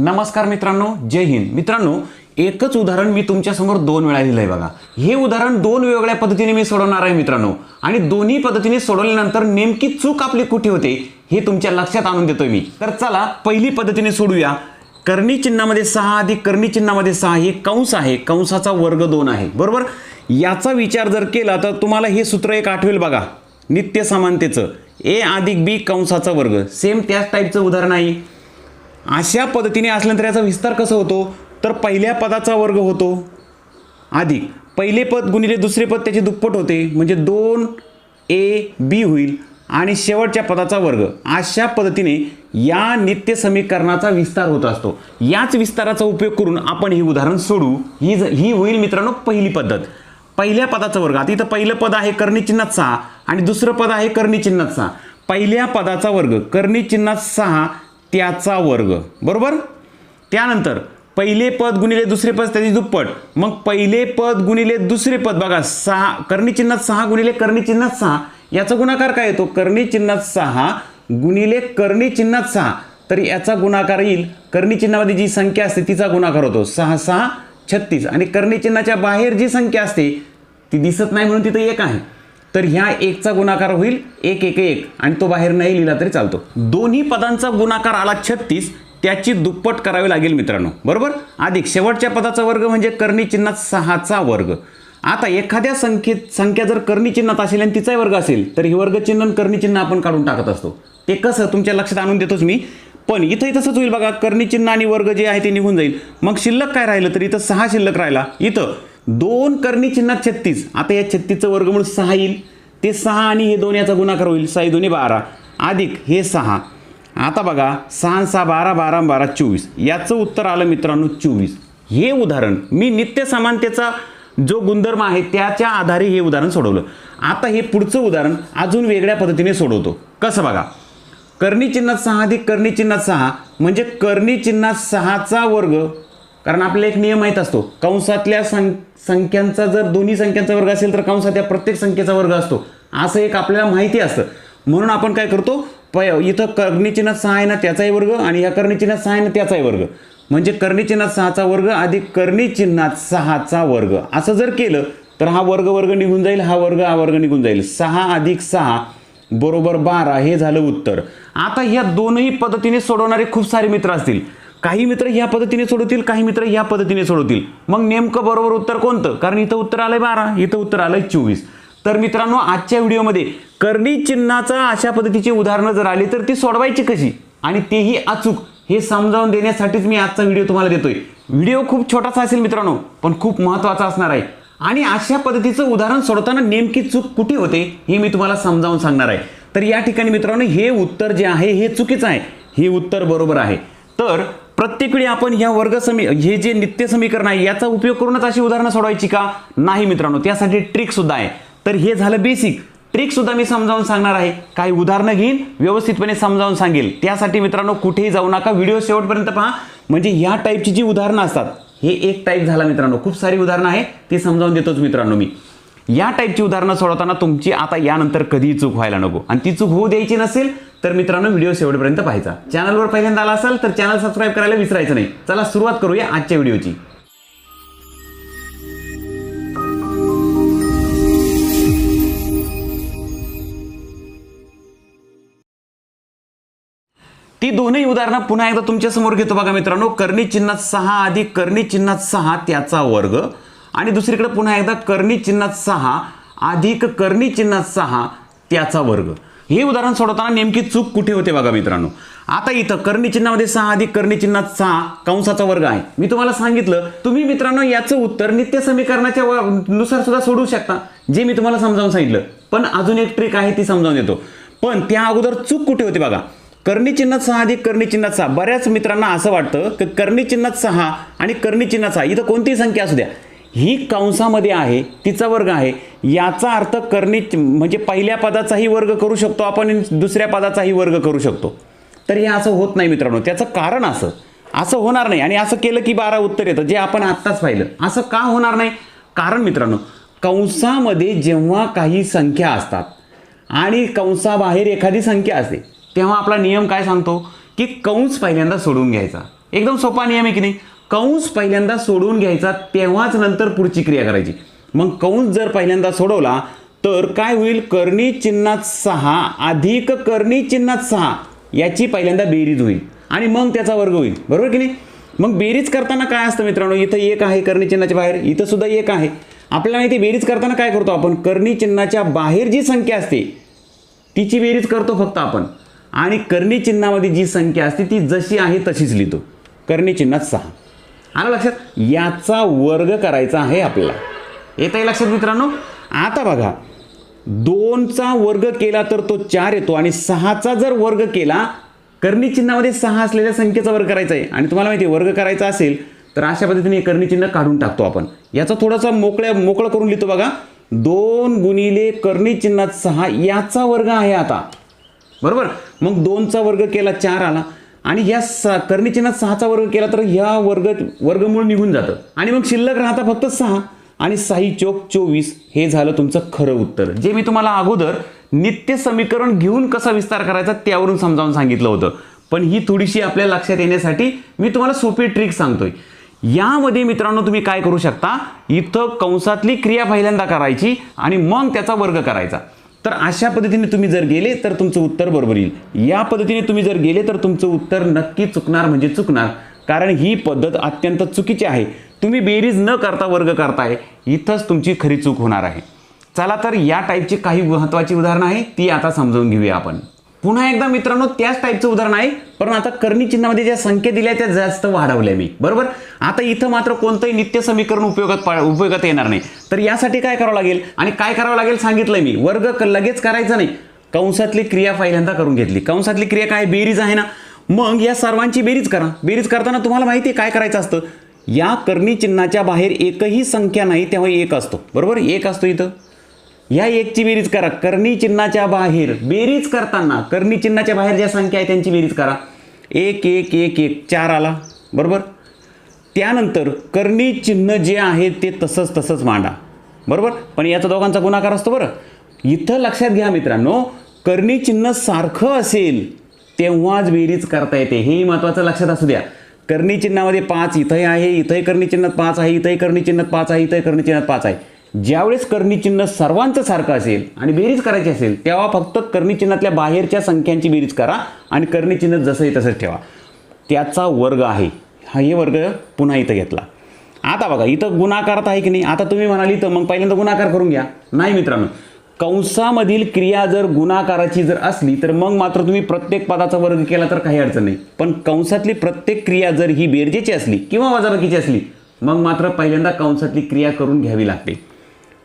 नमस्कार मित्रांनो जय हिंद. मित्रांनो एकच उदाहरण मी तुमच्यासमोर दोन वेळा दिलं आहे बघा. हे उदाहरण दोन वेगवेगळ्या पद्धतीने मी सोडवणार आहे मित्रांनो. आणि दोन्ही पद्धतीने सोडवल्यानंतर नेमकी चूक आपली कुठे होते हे तुमच्या लक्षात आणून देतोय मी. तर चला पहिली पद्धतीने सोडूया. कर्णी चिन्हामध्ये सहा अधिक कर्णी चिन्हामध्ये सहा हे कंस आहे. कंसाचा वर्ग दोन आहे. बरोबर? याचा विचार जर केला तर तुम्हाला हे सूत्र एक आठवेल बघा. नित्य समानतेचं. ए अधिक बी कंसाचा वर्ग. सेम त्याच टाईपचं उदाहरण आहे. अशा पद्धतीने असल्यानंतर याचा विस्तार कसा होतो? तर पहिल्या पदाचा वर्ग होतो. अधिक पहिले पद गुणिले दुसरे पद त्याचे दुप्पट होते. म्हणजे दोन ए बी होईल. आणि शेवटच्या पदाचा वर्ग. अशा पद्धतीने या नित्य समीकरणाचा विस्तार होत असतो. याच विस्ताराचा उपयोग करून आपण हे उदाहरण सोडू. ही ज- ही होईल मित्रांनो पहिली पद्धत. पहिल्या पदाचा वर्ग. आता इथं पहिलं पद आहे कर्णीचिन्हात सहा. आणि दुसरं पद आहे कर्णीचिन्हात सहा. पहिल्या पदाचा वर्ग. कर्णीचिन्हात सहा. त्याचा वर्ग. बरोबर? त्यानंतर पहिले पद गुणिले दुसरे पद त्याची दुप्पट. मग पहिले पद गुणिले दुसरे पद. बघा सहा कर्णीचिन्हात सहा गुणिले कर्णीचिन्हात सहा. याचा गुणाकार काय येतो? कर्णीचिन्हात सहा गुणिले कर्णीचिन्हात सहा. तर याचा गुणाकार येईल. कर्णीचिन्हामध्ये जी संख्या असते तिचा गुणाकार होतो. सहा सहा छत्तीस. आणि कर्णीचिन्हाच्या बाहेर जी संख्या असते ती दिसत नाही म्हणून तिथं एक आहे. तर ह्या एकचा गुणाकार होईल एक एक एक. आणि तो बाहेर नाही लिहिला तरी चालतो. दोन्ही पदांचा गुणाकार आला छत्तीस त्याची दुप्पट करावी लागेल मित्रांनो. बरोबर? अधिक शेवटच्या पदाचा वर्ग म्हणजे कर्णी चिन्हात सहाचा वर्ग. आता एखाद्या संख्येत संख्या जर कर्णी चिन्हात असेल आणि तिचाही वर्ग असेल तर ही वर्ग चिन्ह कर्णी चिन्ह आपण काढून टाकत असतो. ते कसं? तुमच्या लक्षात आणून देतोच मी. पण इथंही तसंच होईल बघा. कर्णी चिन्ह आणि वर्ग जे आहे ते निघून जाईल. मग शिल्लक काय राहिलं? तर इथं सहा शिल्लक राहिला. इथं दोन कर्णी चिन्हात छत्तीस. आता या छत्तीसचं वर्गमूळ सहा येईल. ते सहा आणि हे दोन याचा गुणाकार होईल. सहा दोन्ही बारा. अधिक हे सहा. आता बघा सहा सहा बारा बारा बारा चोवीस. याचं उत्तर आलं मित्रांनो चोवीस. हे उदाहरण मी नित्य समानतेचा जो गुणधर्म आहे त्याच्या आधारे हे उदाहरण सोडवलं. आता हे पुढचं उदाहरण अजून वेगळ्या पद्धतीने सोडवतो. कसं बघा? कर्णी चिन्हात सहा अधिक कर्णी चिन्हात सहा. म्हणजे कर्णी चिन्हात सहाचा वर्ग कारण आपल्याला एक नियम माहीत असतो. कंसातल्या सं संख्यांचा जर दोन्ही संख्यांचा वर्ग असेल तर कंसात या प्रत्येक संख्येचा वर्ग असतो. असं एक आपल्याला माहिती असतं. म्हणून आपण काय करतो? प इथं कर्णी सहा आहे ना त्याचाही वर्ग आणि या कर्णिचिन्हात सहा आहे ना त्याचाही वर्ग. म्हणजे कर्णीचिन्हात सहाचा वर्ग अधिक कर्णीचिन्हात सहाचा वर्ग. असं जर केलं तर हा वर्ग वर्ग निघून जाईल हा वर्ग हा वर्ग निघून जाईल. सहा अधिक सहा बरोबर बारा हे झालं उत्तर. आता ह्या दोनही पद्धतीने सोडवणारे खूप सारे मित्र असतील. काही मित्र ह्या पद्धतीने सोडवतील काही मित्र ह्या पद्धतीने सोडवतील. मग नेमकं बरोबर उत्तर कोणतं? कारण इथं उत्तर आलंय बारा इथं उत्तर आलंय चोवीस. तर मित्रांनो आजच्या व्हिडिओमध्ये कर्णी चिन्हाचा अशा पद्धतीची उदाहरणं जर आली तर ती सोडवायची कशी? आणि तेही अचूक हे समजावून देण्यासाठीच मी आजचा व्हिडिओ तुम्हाला देतोय. व्हिडिओ खूप छोटासा असेल मित्रांनो पण खूप महत्त्वाचा असणार आहे. आणि अशा पद्धतीचं उदाहरण सोडवताना नेमकी चूक कुठे होते हे मी तुम्हाला समजावून सांगणार आहे. तर या ठिकाणी मित्रांनो हे उत्तर जे आहे हे चुकीचं आहे. हे उत्तर बरोबर आहे. तर प्रत्येक वेळी आपण ह्या वर्ग समी हे जे नित्य समीकरण आहे याचा उपयोग करूनच अशी उदाहरणं सोडवायची का? नाही मित्रांनो त्यासाठी ट्रिक सुद्धा आहे. तर हे झालं बेसिक ट्रिक सुद्धा मी समजावून सांगणार आहे. काही उदाहरणं घेईन व्यवस्थितपणे समजावून सांगेल. त्यासाठी मित्रांनो कुठेही जाऊ नका. व्हिडिओ शेवटपर्यंत पहा. म्हणजे ह्या टाईपची जी उदाहरणं असतात हे एक टाईप झाला मित्रांनो. खूप सारी उदाहरणं आहे ती समजावून देतोच मित्रांनो मी. या टाईपची उदाहरणं सोडवताना तुमची आता यानंतर कधीही चूक व्हायला नको. आणि ती चूक होऊ द्यायची नसेल तर मित्रांनो व्हिडिओ शेवटपर्यंत पाहायचा. चॅनलवर पहिल्यांदा आला असाल तर चॅनल सबस्क्राईब करायला विसरायचं नाही. चला सुरुवात करूया आजच्या व्हिडिओची ती दोन्ही उदाहरणं पुन्हा एकदा तुमच्यासमोर घेतो बघा मित्रांनो. कर्णी चिन्हात सहा अधिक कर्णी चिन्हात सहा त्याचा वर्ग. आणि दुसरीकडे पुन्हा एकदा कर्णी चिन्हात सहा अधिक कर्णी चिन्हात सहा त्याचा वर्ग. हे उदाहरण सोडवताना नेमकी चूक कुठे होते बघा मित्रांनो? आता इथं कर्णी चिन्हामध्ये सहा अधिक कर्णी चिन्हात सहा कंसाचा वर्ग आहे. मी तुम्हाला सांगितलं तुम्ही मित्रांनो याचं उत्तर नित्य समीकरणाच्या व- नुसार सुद्धा सोडवू शकता जे मी तुम्हाला समजावून सांगितलं. पण अजून एक ट्रिक आहे ती समजावून देतो. पण त्या अगोदर चूक कुठे होते बघा? कर्णी चिन्हात सहा अधिक कर्णी चिन्हात सहा. बऱ्याच मित्रांना असं वाटतं की कर्णी चिन्हात सहा आणि कर्णी चिन्हात सहा. इथं कोणतीही संख्या असू द्या. ही कंसामध्ये आहे तिचा वर्ग आहे याचा अर्थ करणे म्हणजे पहिल्या पदाचाही वर्ग करू शकतो आपण दुसऱ्या पदाचाही वर्ग करू शकतो. तर हे असं होत नाही मित्रांनो. त्याचं कारण असं. असं होणार नाही. आणि असं केलं की बारा उत्तर येतं. जे आपण आत्ताच पाहिलं. असं का होणार नाही? कारण मित्रांनो कंसामध्ये जेव्हा काही संख्या असतात आणि कंसाबाहेर एखादी संख्या असते तेव्हा आपला नियम काय सांगतो? की कंस पहिल्यांदा सोडून घ्यायचा. एकदम सोपा नियम आहे की नाही? कंस पहिल्यांदा सोडवून घ्यायचा तेव्हाच नंतर पुढची क्रिया करायची. मग कंस जर पहिल्यांदा सोडवला तर काय होईल? कर्णी चिन्हात सहा अधिक कर्णी चिन्हात सहा याची पहिल्यांदा बेरीज होईल. आणि मग त्याचा वर्ग होईल. बरोबर की नाही? मग बेरीज करताना काय असतं मित्रांनो? इथं एक आहे कर्णी चिन्हाच्या बाहेर इथं सुद्धा एक आहे. आपल्याला माहिती आहे, बेरीज करताना काय करतो आपण? कर्णी चिन्हाच्या बाहेर जी संख्या असते तिची बेरीज करतो फक्त आपण. आणि कर्णी चिन्हामध्ये जी संख्या असते ती जशी आहे तशीच लिहितो. कर्णी चिन्हात सहा. आलं लक्षात? याचा वर्ग करायचा आहे आपल्याला. येत आहे लक्षात मित्रांनो? आता बघा. दोनचा वर्ग केला तर तो चार येतो आणि सहाचा जर वर्ग केला कर्णी चिन्हामध्ये सहा असलेल्या संख्येचा वर्ग करायचा आहे. आणि तुम्हाला माहिती आहे वर्ग करायचा असेल तर अशा पद्धतीने हे कर्णी चिन्ह काढून टाकतो आपण. याचा थोडासा मोकळ्या मोकळं करून लिहितो बघा. दोन गुणिले कर्णीचिन्हात सहा याचा वर्ग आहे आता. बरोबर? मग दोनचा वर्ग केला चार आला. आणि या स कर्णीचिन्हात सहाचा वर्ग केला तर ह्या वर्ग वर्गमूळ निघून जातं. आणि मग शिल्लक राहता फक्त सहा. आणि साई चोक चोवीस हे झालं तुमचं खरं उत्तर. जे मी तुम्हाला अगोदर नित्य समीकरण घेऊन कसा विस्तार करायचा त्यावरून समजावून सांगितलं होतं. पण ही थोडीशी आपल्या लक्षात येण्यासाठी मी तुम्हाला सोपी ट्रिक सांगतोय. यामध्ये मित्रांनो तुम्ही काय करू शकता? इथं कंसातली क्रिया पहिल्यांदा करायची आणि मग त्याचा वर्ग करायचा. तर अशा पद्धतीने तुम्ही जर गेले तर तुमचं उत्तर बरोबर येईल. या पद्धतीने तुम्ही जर गेले तर तुमचं उत्तर नक्की चुकणार म्हणजे चुकणार. कारण ही पद्धत अत्यंत चुकीची आहे. तुम्ही बेरीज न करता वर्ग करताय इथंच तुमची खरी चूक होणार आहे. चला तर या टाईपची काही महत्त्वाची उदाहरणं आहे ती आता समजावून घेऊया आपण. पुन्हा एकदा मित्रांनो त्याच टाईपचं उदाहरण आहे. पण आता कर्णी चिन्हामध्ये ज्या संख्या दिल्या त्या जास्त वाढवल्या मी. बरोबर? आता इथं मात्र कोणतंही नित्य समीकरण उपयोगात पा- उपयोगात येणार नाही. तर यासाठी काय करावं लागेल? आणि काय करावं लागेल सांगितलंय मी. वर्ग लगेच करायचा नाही. कंसातली क्रिया पहिल्यांदा करून घेतली. कंसातली क्रिया काय? बेरीज आहे ना? मग या सर्वांची बेरीज करा. बेरीज करताना तुम्हाला माहिती आहे काय करायचं असतं? या कर्णी चिन्हाच्या बाहेर एकही संख्या नाही तेव्हा एक असतो. बरोबर? एक असतो इथं. या एकची बेरीज करा. कर्णी चिन्हाच्या बाहेर. बेरीज करताना कर्णी चिन्हाच्या बाहेर ज्या संख्या आहे त्यांची बेरीज करा. एक एक एक एक. चार आला. बरोबर? त्यानंतर कर्णी चिन्ह जे आहे ते तसंच तसंच मांडा. बरोबर? पण याचा दोघांचा गुणाकार असतो बरं. इथं लक्षात घ्या मित्रांनो कर्णी चिन्ह सारखं असेल तेव्हाच बेरीज करता येते. हेही महत्त्वाचं लक्षात असू द्या. कर्णी चिन्हामध्ये पाच इथंही आहे इथंही कर्णी चिन्हात पाच आहे इथंही कर्णी चिन्हात पाच आहे इथंही कर्णी चिन्हात पाच आहे. ज्यावेळेस कर्णीचिन्ह सर्वांचं सारखं असेल आणि बेरीज करायची असेल तेव्हा फक्त कर्णीचिन्हातल्या बाहेरच्या संख्यांची बेरीज करा आणि कर्णीचिन्ह जसंही तसंच ठेवा. त्याचा वर्ग आहे. हा हे वर्ग पुन्हा इथं घेतला. आता बघा इथं गुणाकारात आहे की नाही? आता तुम्ही म्हणाली तर मग पहिल्यांदा गुणाकार करून घ्या. नाही मित्रांनो कंसामधील क्रिया जर गुणाकाराची जर असली तर मग मात्र तुम्ही प्रत्येक पदाचा वर्ग केला तर काही अडचण नाही. पण कंसातली प्रत्येक क्रिया जर ही बेरजेची असली किंवा वजाबाकीची असली मग मात्र पहिल्यांदा कंसातली क्रिया करून घ्यावी लागते.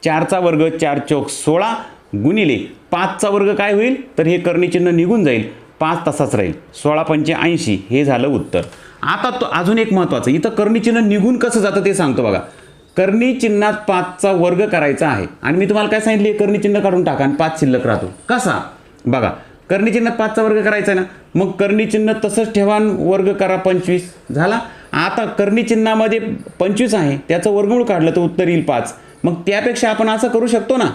चारचा वर्ग चार चौक सोळा गुणिले पाचचा वर्ग काय होईल? तर हे कर्णीचिन्ह निघून जाईल. पाच तासाच राहील. सोळा पंचे ऐंशी हे झालं उत्तर. आता तो अजून एक महत्त्वाचं इथं कर्णीचिन्ह निघून कसं जातं ते सांगतो बघा. कर्णीचिन्हात पाचचा वर्ग करायचा आहे. आणि मी तुम्हाला काय सांगितले? कर्णी चिन्ह काढून टाका आणि पाच शिल्लक राहतो. कसा? बघा. कर्णीचिन्हात पाचचा वर्ग करायचा आहे ना? मग कर्णीचिन्ह तसंच ठेवा आणि वर्ग करा पंचवीस. झाला? आता कर्णीचिन्हामध्ये पंचवीस आहे. त्याचं वर्गमूळ काढलं तर उत्तर येईल पाच. मग त्यापेक्षा आपण असं करू शकतो ना.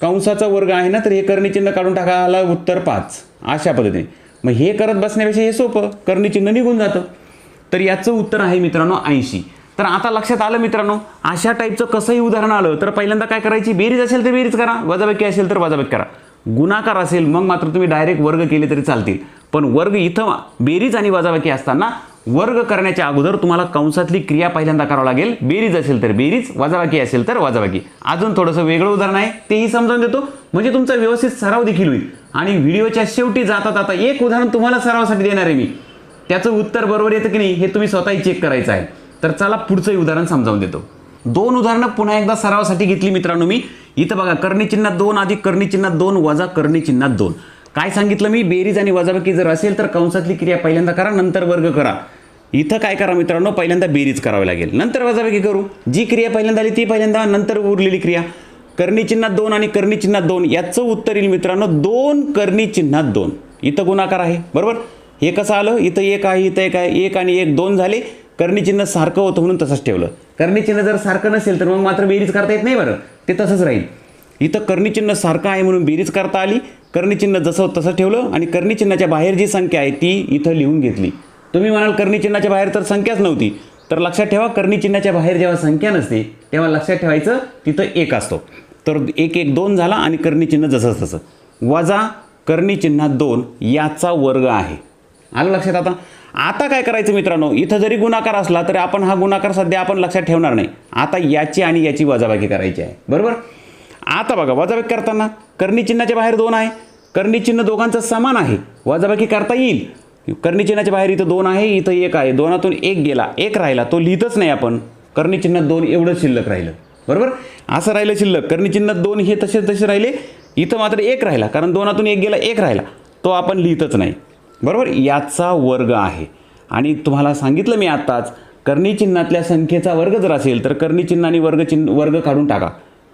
कंसाचा वर्ग आहे ना तर हे कर्णीचिन्ह काढून टाकायला उत्तर पाच. अशा पद्धतीने. मग हे करत बसण्यापेक्षा हे सोपं. कर्णीचिन्ह निघून जातं. तर याचं उत्तर आहे मित्रांनो ऐंशी. तर आता लक्षात आलं मित्रांनो अशा टाईपचं कसंही उदाहरण आलं तर पहिल्यांदा काय करायची? बेरीज असेल तर बेरीज करा वजाबाकी असेल तर वजाबाकी करा. गुणाकार असेल मग मात्र तुम्ही डायरेक्ट वर्ग केले तरी चालतील. पण वर्ग इथं बेरीज आणि वजाबाकी असताना वर्ग करण्याच्या अगोदर तुम्हाला कंसातली क्रिया पहिल्यांदा करावं लागेल. बेरीज असेल तर बेरीज वजाबाकी असेल तर वजाबाकी. अजून थोडंसं वेगळं उदाहरण आहे तेही समजावून देतो. म्हणजे तुमचा व्यवस्थित सराव देखील होईल. आणि व्हिडिओच्या शेवटी जाता जाता एक उदाहरण तुम्हाला सरावासाठी देणार आहे मी. त्याचं उत्तर बरोबर येतं की नाही हे तुम्ही स्वतःही चेक करायचं आहे. तर चला पुढचंही उदाहरण समजावून देतो. दोन उदाहरणं पुन्हा एकदा सरावासाठी घेतली मित्रांनो मी. इथं बघा कर्णी चिन्हात दोन अधिक कर्णी चिन्हात दोन वजा कर्णी चिन्हात दोन. काय सांगितलं मी? बेरीज आणि वजाबाकी जर असेल तर कंसातली क्रिया पहिल्यांदा करा नंतर वर्ग करा. इथं काय करा मित्रांनो? पहिल्यांदा बेरीज करावी लागेल. नंतर वजाबाकी करू. जी क्रिया पहिल्यांदा आली ती पहिल्यांदा नंतर उरलेली क्रिया. कर्णी चिन्हात दोन आणि कर्णी चिन्हात दोन. याचं उत्तर येईल मित्रांनो दोन कर्णीचिन्हात दोन. इथं गुणाकार आहे. बरोबर? हे कसं आलं? इथं एक आहे इथं एक आहे. एक आणि एक दोन झाले. कर्णीचिन्ह सारखं होतं म्हणून तसंच ठेवलं. कर्णीचिन्ह जर सारखं नसेल तर मग मात्र बेरीज करता येत नाही बरं. ते तसंच राहील. इथं कर्णीचिन्ह सारखं आहे म्हणून बेरीज करता आली. कर्णीचिन्ह जसं होतं तसं ठेवलं आणि कर्णीचिन्हाच्या बाहेर जी संख्या आहे ती इथं लिहून घेतली. तुम्ही म्हणाल कर्णीचिन्हाच्या बाहेर तर संख्याच नव्हती. तर लक्षात ठेवा कर्णीचिन्हाच्या बाहेर जेव्हा संख्या नसते तेव्हा लक्षात ठेवायचं तिथं एक असतो. तर एक एक दोन झाला आणि कर्णीचिन्ह चिन्ह जसंच तसं. वजा कर्णी चिन्हात दोन याचा वर्ग आहे. आलं लक्षात आता? आता काय करायचं मित्रांनो? इथं जरी गुणाकार असला तरी आपण हा गुणाकार सध्या आपण लक्षात ठेवणार नाही. आता याची आणि याची वजाबाकी करायची आहे. बरोबर? आता बघा वजाबाकी करताना कर्णीचिन्हाच्या बाहेर दोन आहे. कर्णीचिन्ह दोघांचं समान आहे. वजाबाकी करता येईल. कर्णिचिन्हाच्या बाहेर इथं दोन आहे इथं एक आहे. दोनातून एक गेला एक राहिला. तो लिहितच नाही आपण. कर्णिचिन्हात दोन एवढंच शिल्लक राहिलं. बरोबर? असं राहिलं शिल्लक. कर्णीचिन्हात दोन हे तसे तसे राहिले. इथं मात्र एक राहिला. कारण दोनातून एक गेला एक राहिला. तो आपण लिहितच नाही. बरोबर? याचा वर्ग आहे. आणि तुम्हाला सांगितलं मी आत्ताच कर्णीचिन्हातल्या संख्येचा वर्ग जर असेल तर कर्णीचिन्ह आणि वर्ग चिन्ह वर्ग काढून टाका.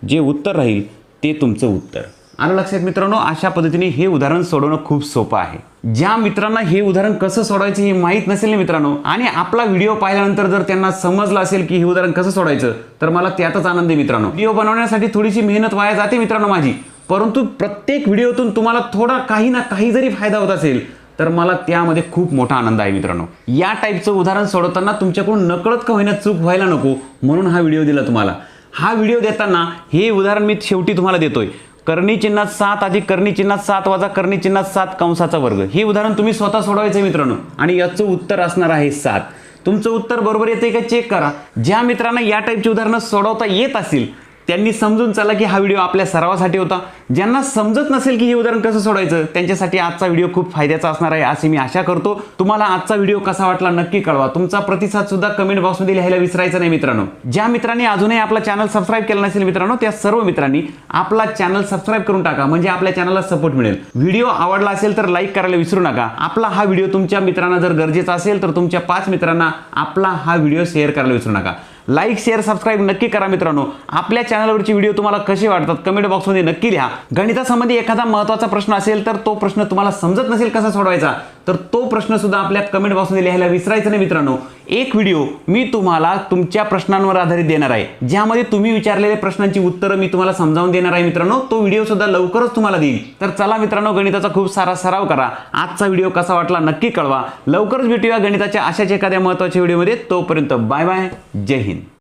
जे उत्तर राहील ते तुमचं उत्तर. आलं लक्षात मित्रांनो? अशा पद्धतीने हे उदाहरण सोडवणं खूप सोपं आहे. ज्या मित्रांना हे उदाहरण कसं सोडवायचं हे माहीत नसेल ना मित्रांनो आणि आपला व्हिडिओ पाहिल्यानंतर जर त्यांना समजलं असेल की हे उदाहरण कसं सोडायचं तर मला त्यातच आनंद आहे मित्रांनो. व्हिडिओ बनवण्यासाठी थोडीशी मेहनत वाया जाते मित्रांनो माझी. परंतु प्रत्येक व्हिडिओतून तुम्हाला थोडा काही ना काही जरी फायदा होत असेल तर मला त्यामध्ये खूप मोठा आनंद आहे मित्रांनो. या टाईपचं उदाहरण सोडवताना तुमच्याकडून नकळत का होईना चूक व्हायला नको म्हणून हा व्हिडिओ दिला तुम्हाला. हा व्हिडिओ देताना हे उदाहरण मी शेवटी तुम्हाला देतोय. कर्णी चिन्हात सात अधिक कर्णी चिन्हात सात वजा कर्णी चिन्हात सात कंसाचा वर्ग. हे उदाहरण तुम्ही स्वतः सोडवायचं मित्रांनो. आणि याचं उत्तर असणार आहे सात. तुमचं उत्तर बरोबर येते का? चेक करा. ज्या मित्रांना या टाईपची उदाहरणं सोडवता येत असतील त्यांनी समजून चला की हा व्हिडिओ आपल्या सरावासाठी होता. ज्यांना समजत नसेल की हे उदाहरण कसं सोडायचं त्यांच्यासाठी आजचा व्हिडिओ खूप फायद्याचा असणार आहे असे मी आशा करतो. तुम्हाला आजचा व्हिडिओ कसा वाटला नक्की कळवा. तुमचा प्रतिसाद सुद्धा कमेंट बॉक्समध्ये लिहायला विसरायचं नाही मित्रांनो. ज्या मित्रांनी अजूनही आपला चॅनल सबस्क्राईब केला नसेल मित्रांनो त्या सर्व मित्रांनी आपला चॅनल सबस्क्राईब करून टाका म्हणजे आपल्या चॅनलला सपोर्ट मिळेल. व्हिडिओ आवडला असेल तर लाईक करायला विसरू नका. आपला हा व्हिडिओ तुमच्या मित्रांना जर गरजेचा असेल तर तुमच्या पाच मित्रांना आपला हा व्हिडिओ शेअर करायला विसरू नका. लाईक शेअर सबस्क्राईब नक्की करा मित्रांनो. आपल्या चॅनलवरचे व्हिडिओ तुम्हाला कसे वाटतात कमेंट बॉक्समध्ये नक्की लिहा. गणितासंबंधी एखादा महत्त्वाचा प्रश्न असेल तर तो प्रश्न तुम्हाला समजत नसेल कसा सोडवायचा तर तो प्रश्न सुद्धा आपल्या कमेंट बॉक्समध्ये लिहायला विसरायचं नाही मित्रांनो. एक व्हिडिओ मी तुम्हाला तुमच्या प्रश्नांवर आधारित देणार आहे. ज्यामध्ये तुम्ही विचारलेल्या प्रश्नांची उत्तरं मी तुम्हाला समजावून देणार आहे मित्रांनो. तो व्हिडिओ सुद्धा लवकरच तुम्हाला देईल तर चला मित्रांनो गणिताचा खूप सारा सराव करा. आजचा व्हिडिओ कसा वाटला नक्की कळवा. लवकरच भेटूया गणिताच्या अशाच एखाद्या महत्त्वाच्या व्हिडिओमध्ये तोपर्यंत बाय बाय जय हिंद.